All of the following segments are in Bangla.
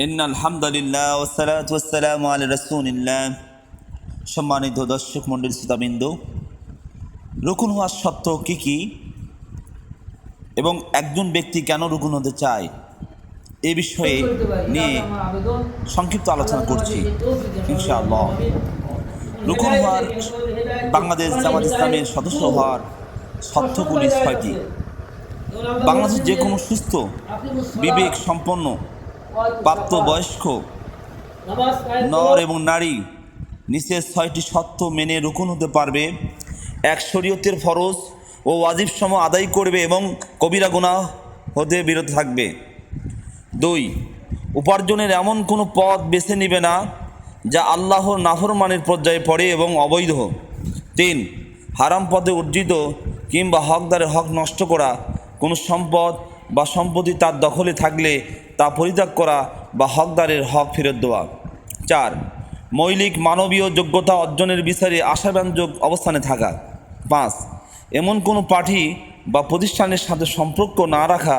ইন আলহামদুলিল্লাহ ওসালাত ওসালাম আল রসুলিল্লাহ। সম্মানিত দর্শক মন্ডল শ্রোতাবিন্দু, রুকুন হওয়ার সত্ত্ব কী কী? এবং একজন ব্যক্তি কেন রুকুন হতে চায়? এ বিষয়ে নিয়ে সংক্ষিপ্ত আলোচনা করছি, ইনশাআল্লাহ। রুকুন হওয়ার বাংলাদেশ জামাত ইসলামের সদস্য হওয়ার সত্যগুলি ছয়টি। বাংলাদেশ যে কোনো সুস্থ, বিবেক সম্পন্ন প্রাপ্তবয়স্ক, নর এবং নারী নিচের ছয়টি সত্য মেনে রুকুন হতে পারবে। এক, শরীয়তের ফরজ ও ওয়াজিব সম আদায় করবে এবং কবিরা গুনাহ হতে বিরত থাকবে। দুই, উপার্জনের এমন কোনো পথ বেছে নেবে না যা আল্লাহর নাফরমানের পর্যায়ে পড়ে এবং অবৈধ। তিন, হারাম পথে অর্জিত কিংবা হকদারের হক নষ্ট করা কোনো সম্পদ বা সম্পত্তি তার দখলে থাকলে তা পরিত্যাগ করা বা হকদারের হক ফেরত দেওয়া। চার, মৌলিক মানবীয় যোগ্যতা অর্জনের বিচারে আশাব্যঞ্জক অবস্থানে থাকা। পাঁচ, এমন কোনো পার্টি বা প্রতিষ্ঠানের সাথে সম্পর্ক না রাখা,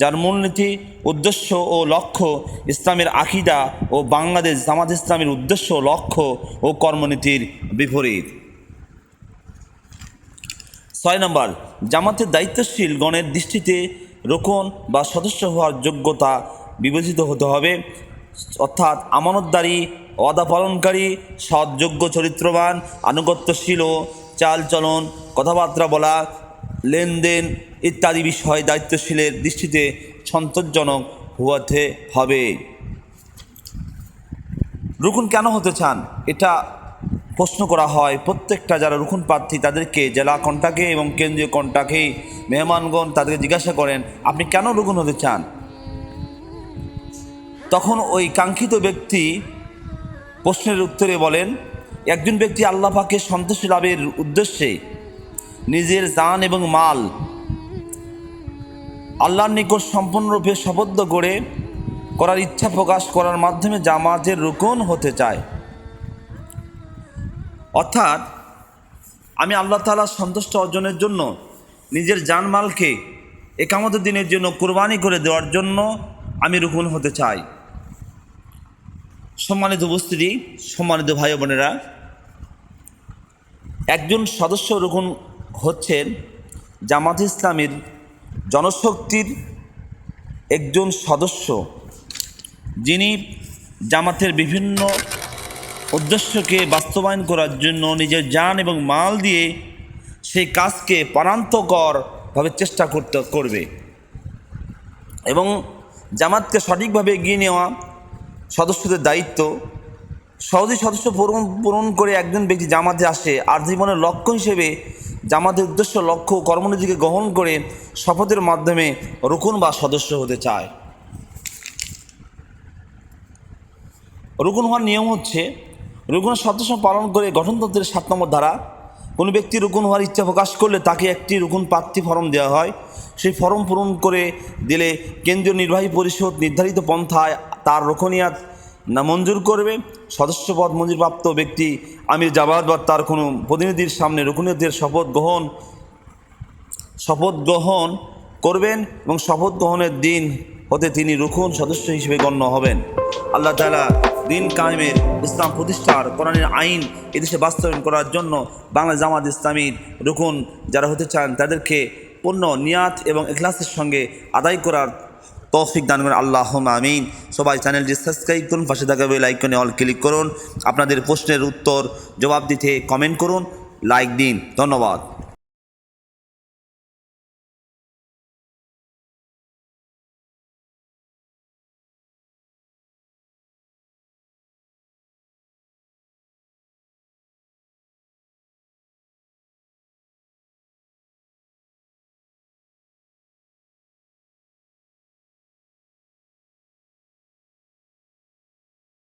যার মূলনীতি, উদ্দেশ্য ও লক্ষ্য ইসলামের আকিদা ও বাংলাদেশ জামাত ইসলামের উদ্দেশ্য, লক্ষ্য ও কর্মনীতির বিপরীত। ছয় নম্বর, জামাতের দায়িত্বশীল গণের দৃষ্টিতে রোকন বা সদস্য হওয়ার যোগ্যতা বিবেচিত হতে হবে। অর্থাৎ আমানতদারি, ওয়াদা পালনকারী সৎযোগ্য চরিত্রবান, আনুগত্যশীল চালচলন, কথাবার্তা বলা, লেনদেন ইত্যাদি বিষয় দায়িত্বশীলের দৃষ্টিতে সন্তোষজনক হতে হবে। রুকুন কেন হতে চান? এটা প্রশ্ন করা হয়, প্রত্যেকটা যারা রুকুন প্রার্থী তাদেরকে, জেলা কন্টাকে এবং কেন্দ্রীয় কন্টাকে, মেহমানগণ তাদেরকে জিজ্ঞাসা করেন, আপনি কেন রুকুন হতে চান? তখন ওই কাঙ্ক্ষিত ব্যক্তি প্রশ্নের উত্তরে বলেন, একজন ব্যক্তি আল্লাহ পাকে সন্তোষ লাভের উদ্দেশ্যে নিজের জান এবং মাল আল্লাহর নিকট সম্পূর্ণরূপে শপথ করে করার ইচ্ছা প্রকাশ করার মাধ্যমে জামাতের রুকন হতে চায়। অর্থাৎ আমি আল্লাহ তালার সন্তুষ্ট অর্জনের জন্য নিজের জানমালকে একামত দিনের জন্য কোরবানি করে দেওয়ার জন্য আমি রুকুন হতে চাই। সম্মানিত উপস্থিতি, সম্মানিত ভাই বোনেরা, একজন সদস্য রুকুন হচ্ছেন জামাত ইসলামের জনশক্তির একজন সদস্য, যিনি জামাতের বিভিন্ন উদ্দেশ্যকে বাস্তবায়ন করার জন্য নিজের যান এবং মাল দিয়ে সেই কাজকে প্রাণান্তকরভাবে চেষ্টা করতে, করবে। এবং জামাতকে সঠিকভাবে এগিয়ে নেওয়া সদস্যদের দায়িত্ব। সহজেই সদস্য পূরণ পূরণ করে একজন ব্যক্তি জামাতে আসে আর জীবনের লক্ষ্য হিসেবে জামাতের উদ্দেশ্য, লক্ষ্য কর্মনীতিকে গ্রহণ করে শপথের মাধ্যমে রুকুন বা সদস্য হতে চায়। রুকুন হওয়ার নিয়ম হচ্ছে রুকুনের সদস্য পালন করে গঠনতন্ত্রের সাত নম্বর ধারা। কোনো ব্যক্তি রুকুন হওয়ার ইচ্ছা প্রকাশ করলে তাকে একটি রুকুন প্রার্থী ফর্ম দেওয়া হয়। সেই ফর্ম পূরণ করে দিলে কেন্দ্রীয় নির্বাহী পরিষদ নির্ধারিত পন্থায় তার রোকনিয়াত না মঞ্জুর করবে। সদস্যপদ মঞ্জুরপ্রাপ্ত ব্যক্তি আমির জাবাদ বা তার কোনো প্রতিনিধির সামনে রুকুনিয়তের শপথ গ্রহণ শপথ গ্রহণ করবেন এবং শপথ গ্রহণের দিন হতে তিনি রুকুন সদস্য হিসেবে গণ্য হবেন। আল্লাহ তালা দিন কায়েমের ইসলাম প্রতিষ্ঠার কোরআনের আইন এদেশে বাস্তবায়ন করার জন্য বাংলা জামাত ইসলামীর রুকুন যারা হতে চান, তাদেরকে পূর্ণ নিয়াত এবং এখলাসের সঙ্গে আদায় করার তৌফিক দান করেন। আল্লাহ আমিন। সবাই চ্যানেলটি সাবস্ক্রাইব করুন, পাশে থাকা বেল আইকনে অল ক্লিক করুন। আপনাদের প্রশ্নের উত্তর, জবাব দিতে কমেন্ট করুন, লাইক দিন। ধন্যবাদ।